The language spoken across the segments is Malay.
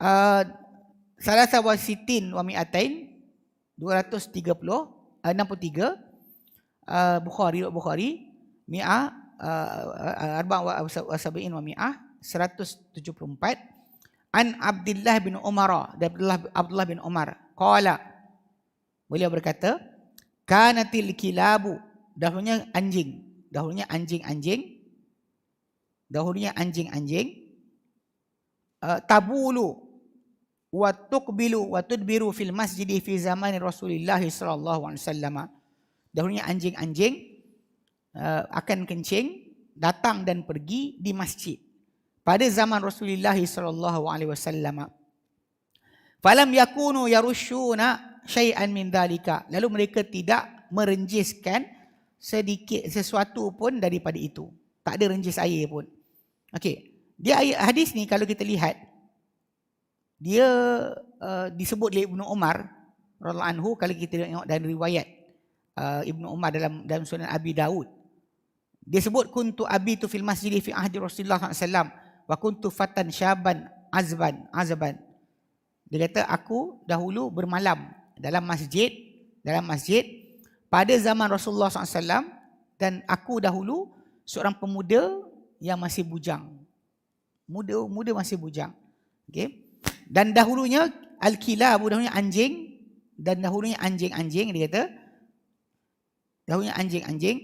uh, salah satu sitin wa mi'atain 230 uh, 63 uh, Bukhari Bukhari mi'ah uh, arba wa sabiin wa mi'ah 174 an Abdullah bin Umar Abdullah Abdullah bin Umar qala beliau berkata kanatil kilabu. Dahulunya anjing. Dahulunya anjing-anjing dahulunya anjing-anjing uh, tabulu wa tuqbilu wa tudbiru fil masjid fi zaman Rasulullah sallallahu alaihi wasallam. Dahulunya anjing-anjing uh, akan kencing datang dan pergi di masjid. Pada zaman Rasulullah sallallahu alaihi wasallam. Falam yakunu yarushuna syai'an min dalika lalu mereka tidak merenjiskan sedikit sesuatu pun daripada itu. Tak ada renjis air pun. Okey. Dia hadis ni kalau kita lihat dia uh, disebut oleh Ibnu Umar radhiyallahu anhu kalau kita tengok dari riwayat uh, Ibnu Umar dalam dalam sunan Abi Daud dia sebut kuntu abi tu fil masjid fi ahdi Rasulullah SAW wa kuntu fatan syaban azban azban. Dia kata aku dahulu bermalam dalam masjid dalam masjid pada zaman Rasulullah SAW dan aku dahulu seorang pemuda yang masih bujang. Muda muda masih bujang. Okey dan dahulunya al-kilab dahulunya anjing. Dan dahulunya anjing-anjing dia kata. Dahulunya anjing-anjing.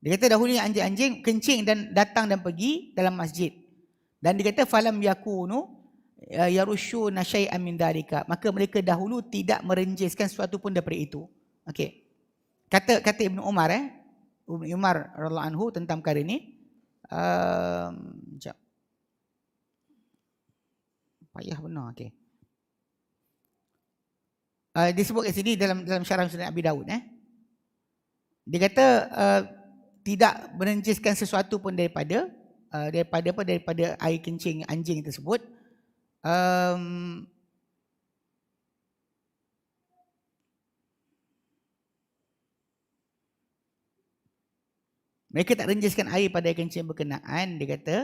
Dia kata dahulunya anjing-anjing kencing dan datang dan pergi dalam masjid. Dan dia kata falam yakunu ya, yarushuna syai'an min dalika maka mereka dahulu tidak merenjiskan sesuatu pun daripada itu. Okey. Kata kata Ibnu Umar eh Ibn Umar radhiyallahu anhu tentang perkara ini. Um, jap. Payah benar okey. Uh, disebut kat sini dalam dalam syarah Sunan Abi Daud eh. Dia kata uh, tidak menenjiskan sesuatu pun daripada uh, daripada apa daripada air kencing anjing tersebut. Um, Mereka tak renjiskan air pada kencing berkenaan. Dia kata,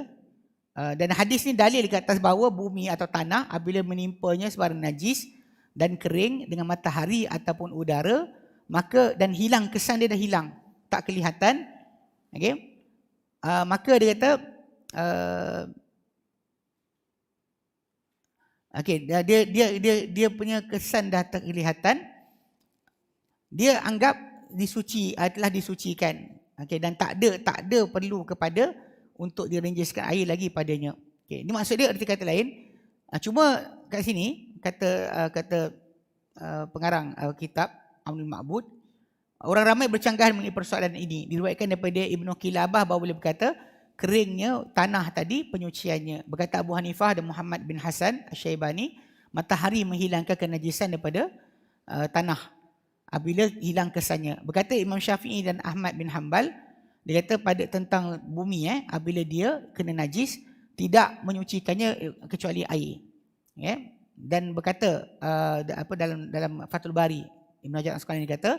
uh, dan hadis ni dalil di atas bahawa bumi atau tanah apabila menimpanya sebarang najis dan kering dengan matahari ataupun udara, maka dan hilang kesan dia dah hilang. Tak kelihatan. Okay. Uh, maka dia kata, uh, okay, dia, dia, dia, dia, dia punya kesan dah tak kelihatan. Dia anggap disuci, uh, telah disucikan. Okey dan tak ada tak ada perlu kepada untuk direnjiskan air lagi padanya. Okey ini maksud dia arti kata lain. Uh, cuma kat sini kata uh, kata uh, pengarang uh, kitab Amrul Ma'bud orang ramai bercanggah mengenai persoalan ini. Diriwayatkan daripada Ibnu Kilabah bahawa beliau berkata keringnya tanah tadi penyuciannya. Berkata Abu Hanifah dan Muhammad bin Hasan Asy-Syaibani matahari menghilangkan kenajisan daripada uh, tanah apabila hilang kesannya. Berkata Imam Syafi'i dan Ahmad bin Hanbal, dia kata pada tentang bumi eh apabila dia kena najis tidak menyucikannya eh, kecuali air. Ya. Yeah? Dan berkata uh, apa dalam dalam Fathul Bari Ibn Hajar Asqalani kata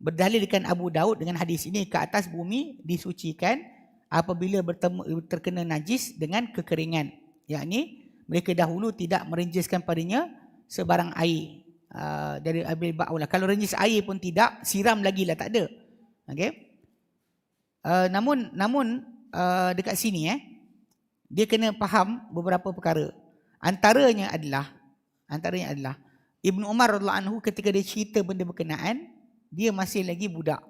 berdalilkan Abu Daud dengan hadis ini ke atas bumi disucikan apabila bertemu terkena najis dengan kekeringan. Yakni mereka dahulu tidak merenjiskan padanya sebarang air uh, dari abil ba'ulah. Kalau renjis air pun tidak, siram lagi lah tak ada. Okay. Uh, namun namun uh, dekat sini eh, dia kena faham beberapa perkara. Antaranya adalah antaranya adalah Ibnu Umar radhiyallahu anhu ketika dia cerita benda berkenaan, dia masih lagi budak.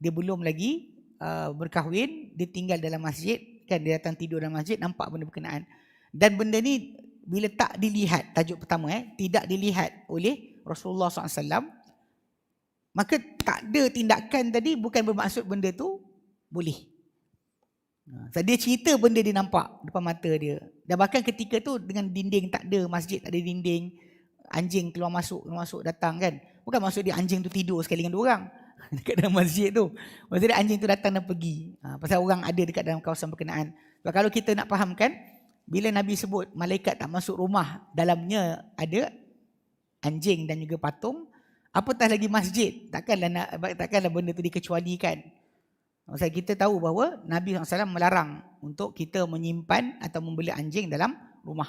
Dia belum lagi uh, berkahwin, dia tinggal dalam masjid, kan dia datang tidur dalam masjid, nampak benda berkenaan. Dan benda ni bila tak dilihat tajuk pertama eh tidak dilihat oleh Rasulullah SAW maka tak ada tindakan tadi bukan bermaksud benda tu boleh. Ha, dia cerita benda dia nampak depan mata dia. Dan bahkan ketika tu dengan dinding tak ada masjid tak ada dinding anjing keluar masuk keluar masuk datang kan. Bukan maksud dia anjing tu tidur sekali dengan dua orang dekat dalam masjid tu. Maksud dia anjing tu datang dan pergi. Ha, pasal orang ada dekat dalam kawasan berkenaan. Sebab kalau kita nak fahamkan bila Nabi sebut malaikat tak masuk rumah dalamnya ada anjing dan juga patung apatah lagi masjid takkanlah nak takkanlah benda tu dikecualikan Maksud kita tahu bahawa Nabi SAW melarang untuk kita menyimpan atau membeli anjing dalam rumah.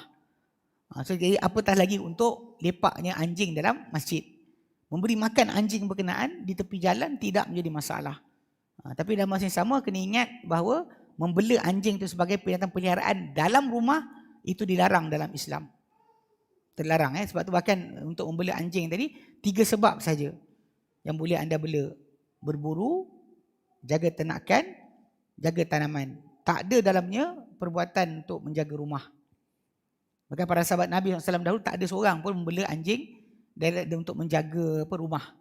Ha, so, jadi apatah lagi untuk lepaknya anjing dalam masjid. Memberi makan anjing berkenaan di tepi jalan tidak menjadi masalah. Ha, tapi dalam masa yang sama kena ingat bahawa membela anjing itu sebagai binatang peliharaan dalam rumah itu dilarang dalam Islam. Terlarang eh sebab tu bahkan untuk membela anjing tadi tiga sebab saja yang boleh anda bela. Berburu, jaga ternakan, jaga tanaman. Tak ada dalamnya perbuatan untuk menjaga rumah. Bahkan para sahabat Nabi SAW dahulu tak ada seorang pun membela anjing untuk menjaga apa, rumah.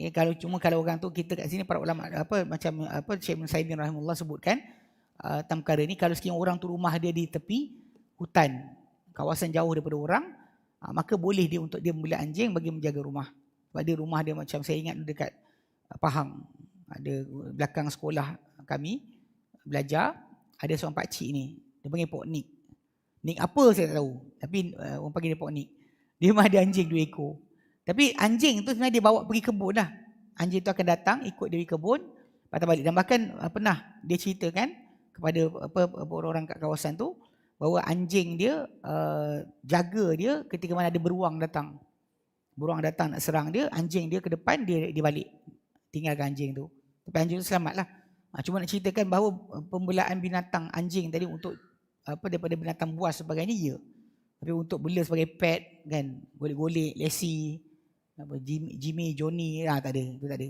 Eh, kalau cuma kalau orang tu kita kat sini para ulama apa macam apa Syekh bin Saidin rahimahullah sebutkan uh, perkara ni kalau sekiranya orang tu rumah dia di tepi hutan kawasan jauh daripada orang uh, maka boleh dia untuk dia membeli anjing bagi menjaga rumah. Sebab dia rumah dia macam saya ingat dekat uh, Pahang. Ada belakang sekolah kami belajar ada seorang pak cik ni dia panggil Pok Nik. Nik apa saya tak tahu. Tapi uh, orang panggil dia Pok Nik. Dia mah ada anjing dua ekor tapi anjing tu sebenarnya dia bawa pergi kebun lah anjing tu akan datang ikut dia pergi kebun patah balik. Dan bahkan uh, pernah dia ceritakan kepada apa, apa orang-orang kat kawasan tu bahawa anjing dia uh, jaga dia ketika mana ada beruang datang. Beruang datang nak serang dia anjing dia ke depan dia dia balik. Tinggalkan anjing tu. Tapi anjing tu selamatlah. Ha, cuma nak ceritakan bahawa uh, pembelaan binatang anjing tadi untuk apa daripada binatang buas sebagainya ya. Tapi untuk bela sebagai pet kan, golek-golek, lesi, apa Jimmy, Jimmy Johnny ah tak ada, itu tak ada.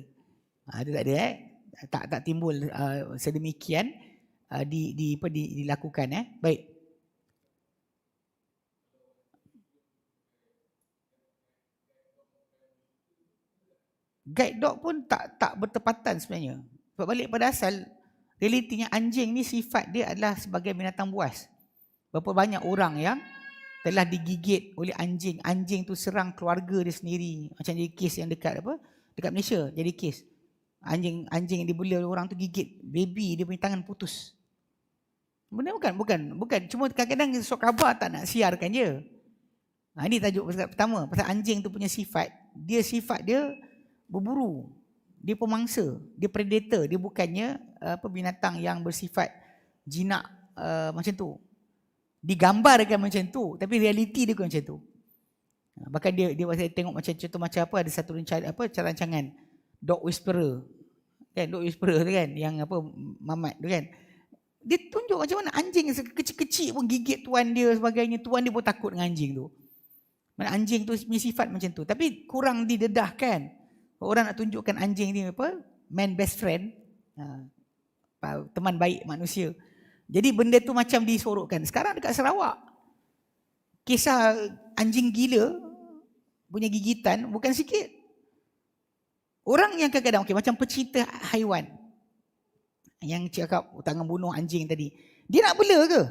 Ha, itu tak ada eh. Tak tak timbul uh, sedemikian uh, di di apa di, dilakukan eh. Baik. guide dog pun tak tak bertepatan sebenarnya. Sebab balik pada asal, realitinya anjing ni sifat dia adalah sebagai binatang buas. Berapa banyak orang yang telah digigit oleh anjing. Anjing tu serang keluarga dia sendiri. Macam jadi kes yang dekat apa? Dekat Malaysia jadi kes. Anjing anjing yang dibeli oleh orang tu gigit baby dia punya tangan putus. Benar bukan? Bukan. Bukan. Cuma kadang-kadang sok khabar tak nak siarkan je. Ha, ini tajuk pertama. Pasal anjing tu punya sifat. Dia sifat dia berburu. Dia pemangsa, dia predator, dia bukannya apa binatang yang bersifat jinak uh, macam tu. Digambarkan macam tu, tapi realiti dia bukan macam tu. Uh, bahkan dia dia saya tengok macam contoh macam apa ada satu rencana apa rancangan dog whisperer. Kan dog whisperer tu kan yang apa mamat tu kan. Dia tunjuk macam mana anjing kecil-kecil pun gigit tuan dia sebagainya. Tuan dia pun takut dengan anjing tu. Mana anjing tu punya sifat macam tu. Tapi kurang didedahkan. Orang nak tunjukkan anjing ni apa? Man best friend. Ha, teman baik manusia. Jadi benda tu macam disorokkan. Sekarang dekat Sarawak. Kisah anjing gila punya gigitan bukan sikit. Orang yang kadang-kadang okay, macam pecinta haiwan. Yang cakap tangan bunuh anjing tadi. Dia nak bela ke?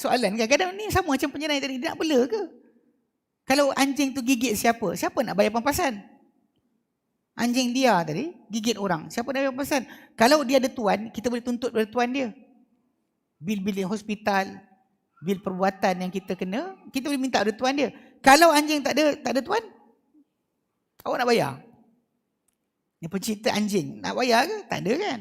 Soalan kadang-kadang ni sama macam penyenai tadi. Dia nak bela ke? Kalau anjing tu gigit siapa? Siapa nak bayar pampasan? Anjing dia tadi gigit orang. Siapa bayar pampasan? Kalau dia ada tuan, kita boleh tuntut dari tuan dia. Bil-bil hospital, bil perbuatan yang kita kena, kita boleh minta dari tuan dia. Kalau anjing tak ada tak ada tuan, awak nak bayar? Ini pencipta anjing, nak bayar ke? Tak ada kan?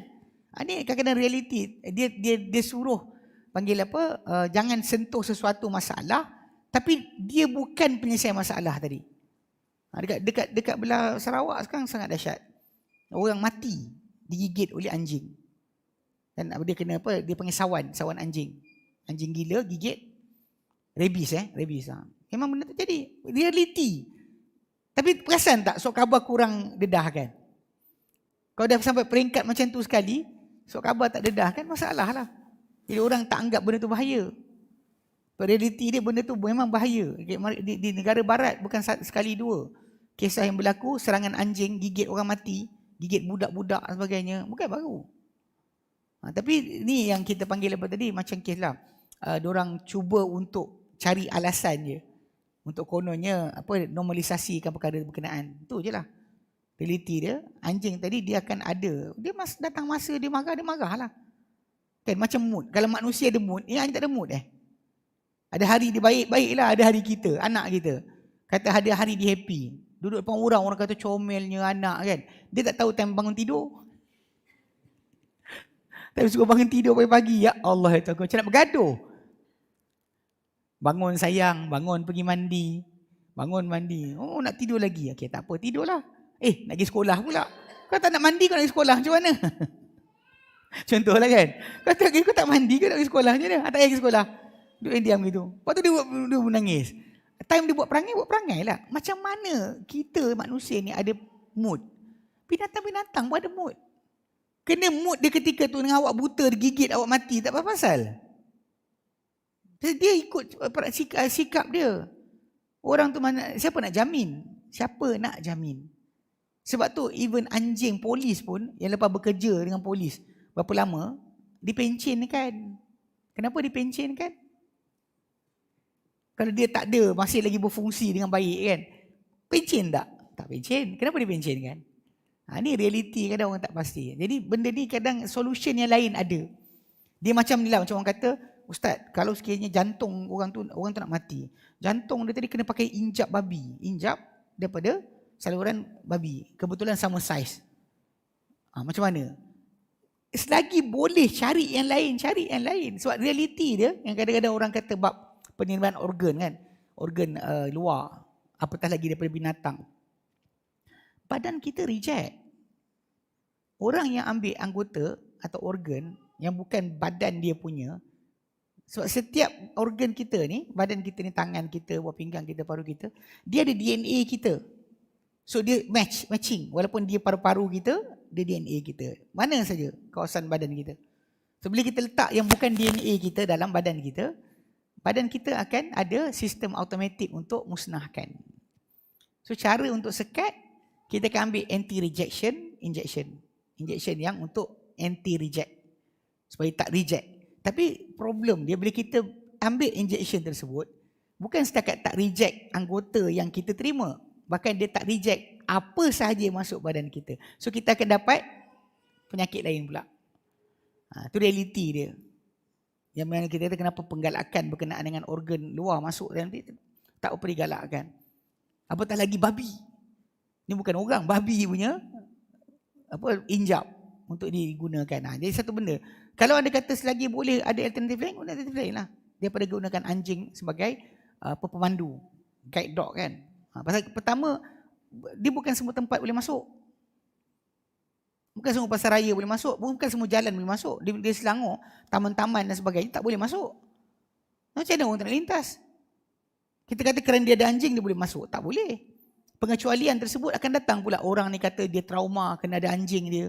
Ini ha, kadang-kadang realiti. Dia dia dia suruh panggil apa? Uh, jangan sentuh sesuatu masalah tapi dia bukan penyelesaian masalah tadi. Ha, dekat dekat dekat belah Sarawak sekarang sangat dahsyat. Orang mati digigit oleh anjing. Dan dia kena apa? Dia panggil sawan, sawan anjing. Anjing gila gigit rabies eh, rabies. Ha. Memang benda terjadi. Reality. Tapi perasan tak sok khabar kurang dedah kan? Kalau dah sampai peringkat macam tu sekali, sok khabar tak dedah kan masalah lah. Jadi orang tak anggap benda tu bahaya. Realiti dia benda tu memang bahaya. Di, di negara barat bukan sekali dua. Kisah yang berlaku serangan anjing gigit orang mati, gigit budak-budak dan sebagainya. Bukan baru. Ha, tapi ni yang kita panggil apa tadi macam kes lah. Uh, orang cuba untuk cari alasan je. Untuk kononnya apa normalisasikan perkara berkenaan. Itu je lah. Realiti dia, anjing tadi dia akan ada. Dia mas, datang masa dia marah, dia marah lah. Kan macam mood. Kalau manusia ada mood, ni anjing tak ada mood eh. Ada hari dia baik, baiklah ada hari kita, anak kita. Kata ada hari dia happy. Duduk depan orang, orang kata comelnya anak kan. Dia tak tahu time bangun tidur. Tapi suka bangun tidur pagi-pagi. Ya Allah, ya macam nak bergaduh. Bangun sayang, bangun pergi mandi. Bangun mandi. Oh nak tidur lagi. Okey tak apa, tidurlah. Eh, nak pergi sekolah pula. Kau tak nak mandi, kau nak pergi sekolah. Macam mana? Contohlah kan. Kau tak, kau tak mandi, kau nak pergi sekolah. Macam mana? Tak pergi sekolah. Duduk diam gitu. Lepas tu dia, dia menangis. Time dia buat perangai, buat perangai lah. Macam mana kita manusia ni ada mood? Binatang-binatang pun ada mood. Kena mood dia ketika tu dengan awak buta, gigit awak mati. Tak apa pasal. Dia ikut sikap, sikap dia. Orang tu mana, siapa nak jamin? Siapa nak jamin? Sebab tu even anjing polis pun yang lepas bekerja dengan polis berapa lama, dipencin kan? Kenapa dipencin kan? Kalau dia tak ada, masih lagi berfungsi dengan baik kan. Pencin tak? Tak pencin. Kenapa dia pencin kan? Ha, ni realiti kadang orang tak pasti. Jadi benda ni kadang solution yang lain ada. Dia macam ni lah, macam orang kata, Ustaz, kalau sekiranya jantung orang tu orang tu nak mati. Jantung dia tadi kena pakai injap babi. Injap daripada saluran babi. Kebetulan sama saiz. Ha, macam mana? Selagi boleh cari yang lain, cari yang lain. Sebab realiti dia, yang kadang-kadang orang kata bab penerimaan organ kan? Organ uh, luar. Apatah lagi daripada binatang. Badan kita reject. Orang yang ambil anggota atau organ yang bukan badan dia punya sebab setiap organ kita ni badan kita ni tangan kita buah pinggang kita paru kita dia ada DNA kita. So dia match matching. Walaupun dia paru-paru kita dia DNA kita. Mana saja kawasan badan kita. So bila kita letak yang bukan DNA kita dalam badan kita badan kita akan ada sistem automatik untuk musnahkan. So cara untuk sekat, kita akan ambil anti-rejection injection. Injection yang untuk anti-reject. Supaya tak reject. Tapi problem dia bila kita ambil injection tersebut, bukan setakat tak reject anggota yang kita terima. Bahkan dia tak reject apa sahaja masuk badan kita. So kita akan dapat penyakit lain pula. Ha, itu realiti dia. Yang mana kita kata kenapa penggalakan berkenaan dengan organ luar masuk dan tak apa digalakkan. Apatah lagi babi. Ini bukan orang, babi punya apa injap untuk digunakan. Nah, jadi satu benda. Kalau anda kata selagi boleh ada alternatif lain, guna alternatif lain lah. Daripada gunakan anjing sebagai uh, pemandu. Guide dog kan. Ha, pasal pertama, dia bukan semua tempat boleh masuk. Bukan semua pasar raya boleh masuk. Bukan semua jalan boleh masuk. Di, di Selangor, taman-taman dan sebagainya tak boleh masuk. Macam mana orang tak nak lintas? Kita kata kerana dia ada anjing, dia boleh masuk. Tak boleh. Pengecualian tersebut akan datang pula orang ni kata dia trauma kena ada anjing dia.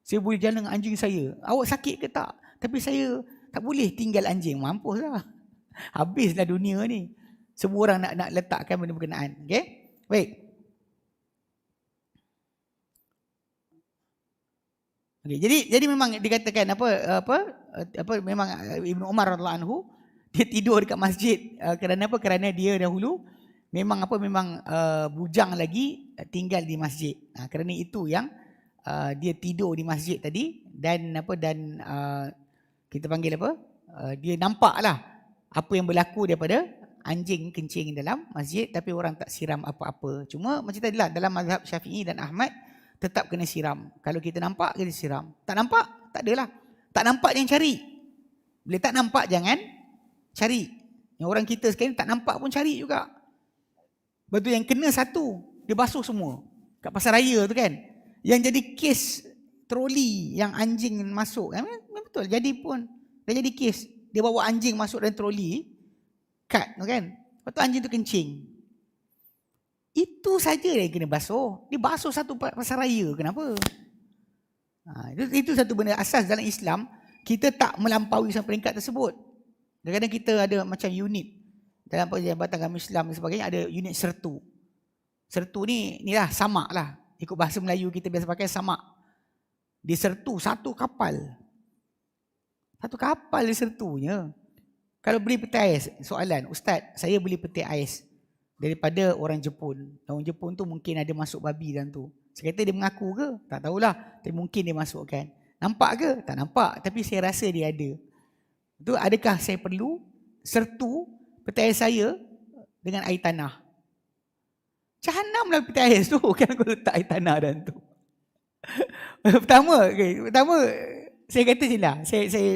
Saya boleh jalan dengan anjing saya. Awak sakit ke tak? Tapi saya tak boleh tinggal anjing. Mampuslah. Habislah dunia ni. Semua orang nak nak letakkan benda berkenaan. Okay? Baik. Okay, jadi jadi memang dikatakan apa apa apa memang Ibnu Umar radhiyallahu anhu dia tidur dekat masjid uh, kerana apa? Kerana dia dahulu memang apa memang uh, bujang lagi tinggal di masjid. Uh, kerana itu yang uh, dia tidur di masjid tadi dan apa dan uh, kita panggil apa? Uh, dia nampaklah apa yang berlaku daripada anjing kencing dalam masjid tapi orang tak siram apa-apa. Cuma macam tadilah dalam mazhab Syafi'i dan Ahmad tetap kena siram. Kalau kita nampak, kita siram. Tak nampak? Tak adalah. Tak nampak jangan cari. Bila tak nampak jangan cari. Yang orang kita sekarang tak nampak pun cari juga. Betul yang kena satu, dia basuh semua. Kat pasar raya tu kan. Yang jadi kes troli yang anjing masuk. Ya, betul, jadi pun. Dah jadi kes. Dia bawa anjing masuk dalam troli. Kat tu kan. Lepas tu anjing tu kencing. Itu saja yang kena basuh. Dia basuh satu pasar raya. Kenapa? Ha, itu, itu satu benda asas dalam Islam. Kita tak melampaui sampai peringkat tersebut. Kadang-kadang kita ada macam unit. Dalam Jabatan Agama Islam dan sebagainya ada unit sertu. Sertu ni ni lah samak lah. Ikut bahasa Melayu kita biasa pakai samak. Di sertu satu kapal. Satu kapal di sertunya. Kalau beli peti ais, soalan, Ustaz, saya beli peti ais daripada orang Jepun. Orang Jepun tu mungkin ada masuk babi dalam tu. Saya kata dia mengaku ke? Tak tahulah. Tapi mungkin dia masukkan. Nampak ke? Tak nampak. Tapi saya rasa dia ada. Itu adakah saya perlu sertu peti air saya dengan air tanah? Jahanam lah peti ais tu kan aku letak air tanah dan tu. pertama, okay, pertama saya kata macam lah. Saya, saya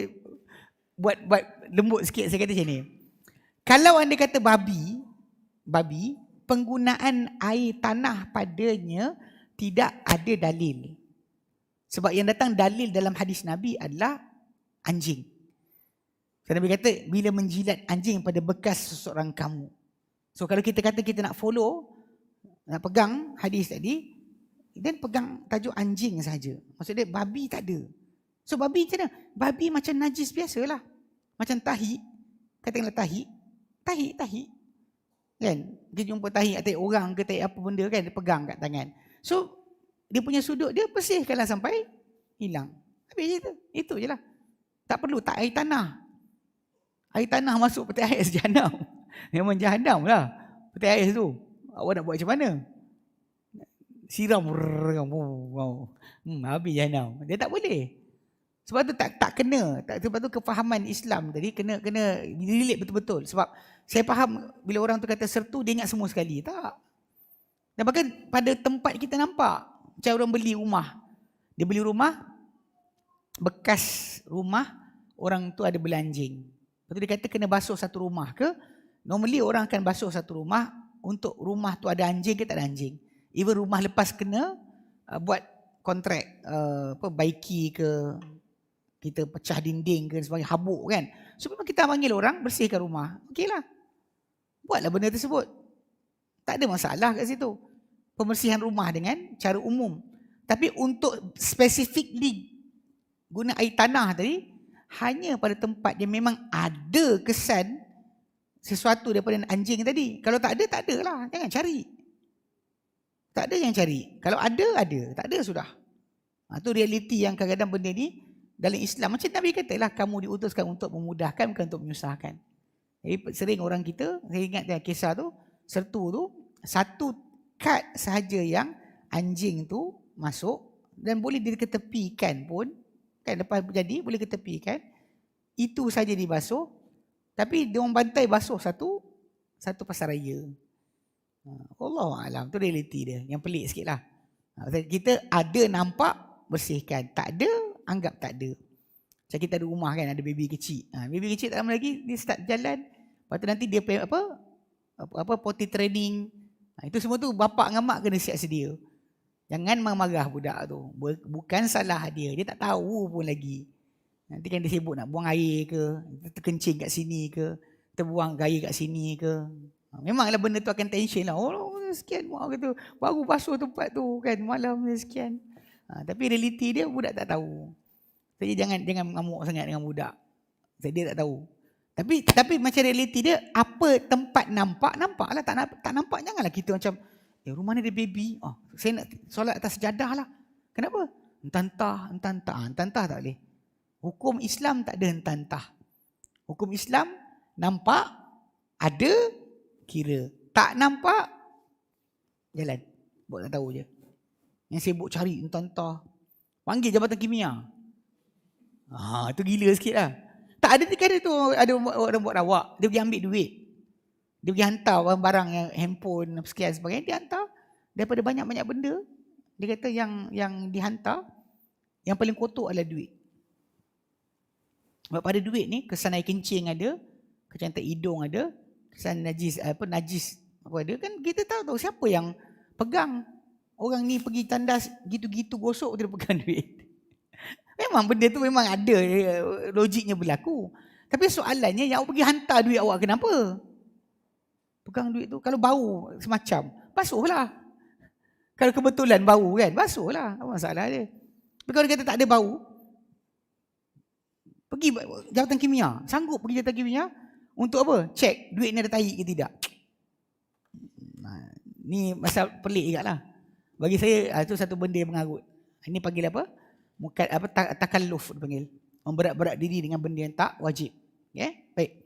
buat buat lembut sikit saya kata macam ni. Kalau anda kata babi, babi, penggunaan air tanah padanya tidak ada dalil. Sebab yang datang dalil dalam hadis Nabi adalah anjing. So, Nabi kata, bila menjilat anjing pada bekas seseorang kamu. So kalau kita kata kita nak follow, nak pegang hadis tadi, dan pegang tajuk anjing saja. Maksudnya babi tak ada. So babi macam mana? Babi macam najis biasalah. Macam tahi. Katakanlah tahi. Tahi, tahi. Kan? Dia jumpa tahi atau orang ke tahi apa benda kan, dia pegang kat tangan. So, dia punya sudut dia bersihkanlah sampai hilang. Habis itu. Itu je lah. Tak perlu tak air tanah. Air tanah masuk peti air sejahanam. Memang jahanam lah. Peti air tu. Awak nak buat macam mana? Siram. Hmm, habis jahanam. Dia tak boleh. Sebab tu tak tak kena. Tak, sebab tu kefahaman Islam tadi kena kena dililit betul-betul. Sebab saya faham bila orang tu kata sertu dia ingat semua sekali. Tak. Dan bahkan pada tempat kita nampak macam orang beli rumah. Dia beli rumah bekas rumah orang tu ada belanjing. Lepas tu dia kata kena basuh satu rumah ke? Normally orang akan basuh satu rumah untuk rumah tu ada anjing ke tak ada anjing. Even rumah lepas kena uh, buat kontrak uh, apa baiki ke kita pecah dinding ke sebagai habuk kan. So memang kita panggil orang bersihkan rumah. Okeylah. Buatlah benda tersebut. Tak ada masalah kat situ. Pembersihan rumah dengan cara umum. Tapi untuk specifically guna air tanah tadi hanya pada tempat yang memang ada kesan sesuatu daripada anjing tadi. Kalau tak ada, tak ada lah. Jangan cari. Tak ada yang cari. Kalau ada, ada. Tak ada, sudah. Itu ha, realiti yang kadang-kadang benda ni dalam Islam. Macam Nabi kata lah, kamu diutuskan untuk memudahkan, bukan untuk menyusahkan. Jadi sering orang kita, saya ingat dia kisah tu, sertu tu, satu kad sahaja yang anjing tu masuk dan boleh diketepikan pun, kan lepas jadi boleh ketepikan, itu saja dibasuh, tapi dia orang bantai basuh satu, satu pasar raya. Ha, Allah alam tu realiti dia, yang pelik sikit lah. Ha, kita ada nampak, bersihkan. Tak ada, anggap tak ada. Macam kita ada rumah kan, ada baby kecil. Ha, baby kecil tak lama lagi, dia start jalan. Lepas tu nanti dia apa, apa, apa potty training. Ha, itu semua tu bapak dengan mak kena siap sedia. Jangan marah budak tu. Bukan salah dia. Dia tak tahu pun lagi. Nanti kan dia sibuk nak buang air ke. Terkencing kat sini ke. Terbuang air kat sini ke. Ha, memanglah benda tu akan tension lah. Oh, sekian mak kata. Baru basuh tempat tu kan. Malam sekian. Ha, tapi realiti dia budak tak tahu. Jadi jangan jangan mengamuk sangat dengan budak. Jadi dia tak tahu. Tapi tapi macam realiti dia apa tempat nampak nampaklah tak tak nampak janganlah kita macam eh rumah ni ada baby. Oh, saya nak solat atas sejadah lah. Kenapa? Entah-entah, entah-entah. Entah-entah tak boleh. Hukum Islam tak ada entah-entah. Hukum Islam nampak, ada, kira. Tak nampak, jalan. Buat tak tahu je. Yang sibuk cari entah-entah. Panggil Jabatan Kimia. Ha, itu gila sikit lah. Tak ada kan tu ada orang buat rawak. Dia pergi ambil duit. Dia pergi hantar barang-barang yang handphone, sekian sebagainya. Dia hantar daripada banyak-banyak benda. Dia kata yang yang dihantar, yang paling kotor adalah duit. Sebab pada duit ni, kesan air kencing ada, kecantik hidung ada, kesan najis apa najis apa ada kan kita tahu tahu siapa yang pegang Orang ni pergi tandas gitu-gitu gosok dia pegang duit. Memang benda tu memang ada eh, logiknya berlaku. Tapi soalannya yang awak pergi hantar duit awak kenapa? Pegang duit tu kalau bau semacam, basuhlah. Kalau kebetulan bau kan, basuhlah. Apa masalah dia? Tapi kalau kata tak ada bau, pergi jawatan kimia. Sanggup pergi jawatan kimia untuk apa? Cek duit ni ada tahi ke tidak. Ni masa pelik juga lah. Bagi saya itu ah, satu benda yang mengarut. Ini panggil apa? Mukat apa takalluf dipanggil. Memberat-berat diri dengan benda yang tak wajib. Okay? Baik.